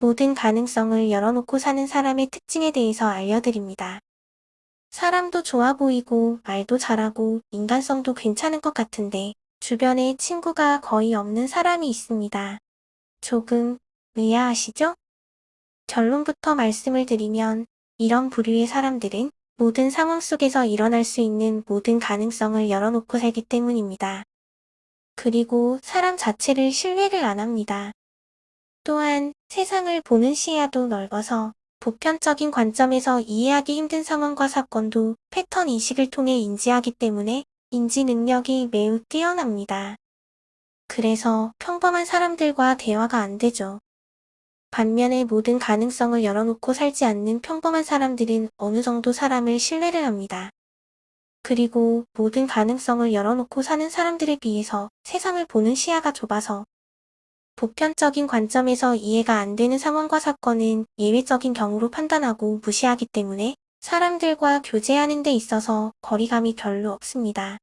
모든 가능성을 열어놓고 사는 사람의 특징에 대해서 알려드립니다. 사람도 좋아 보이고 말도 잘하고 인간성도 괜찮은 것 같은데 주변에 친구가 거의 없는 사람이 있습니다. 조금 의아하시죠? 결론부터 말씀을 드리면 이런 부류의 사람들은 모든 상황 속에서 일어날 수 있는 모든 가능성을 열어놓고 살기 때문입니다. 그리고 사람 자체를 신뢰를 안 합니다. 또한 세상을 보는 시야도 넓어서 보편적인 관점에서 이해하기 힘든 상황과 사건도 패턴 인식을 통해 인지하기 때문에 인지 능력이 매우 뛰어납니다. 그래서 평범한 사람들과 대화가 안 되죠. 반면에 모든 가능성을 열어놓고 살지 않는 평범한 사람들은 어느 정도 사람을 신뢰를 합니다. 그리고 모든 가능성을 열어놓고 사는 사람들에 비해서 세상을 보는 시야가 좁아서 보편적인 관점에서 이해가 안 되는 상황과 사건은 예외적인 경우로 판단하고 무시하기 때문에 사람들과 교제하는 데 있어서 거리감이 별로 없습니다.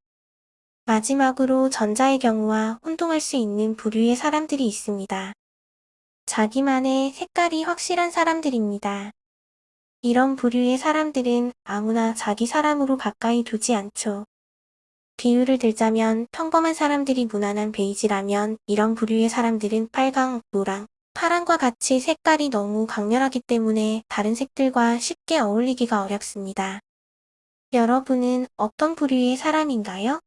마지막으로 전자의 경우와 혼동할 수 있는 부류의 사람들이 있습니다. 자기만의 색깔이 확실한 사람들입니다. 이런 부류의 사람들은 아무나 자기 사람으로 가까이 두지 않죠. 비유를 들자면 평범한 사람들이 무난한 베이지라면 이런 부류의 사람들은 빨강, 노랑, 파랑과 같이 색깔이 너무 강렬하기 때문에 다른 색들과 쉽게 어울리기가 어렵습니다. 여러분은 어떤 부류의 사람인가요?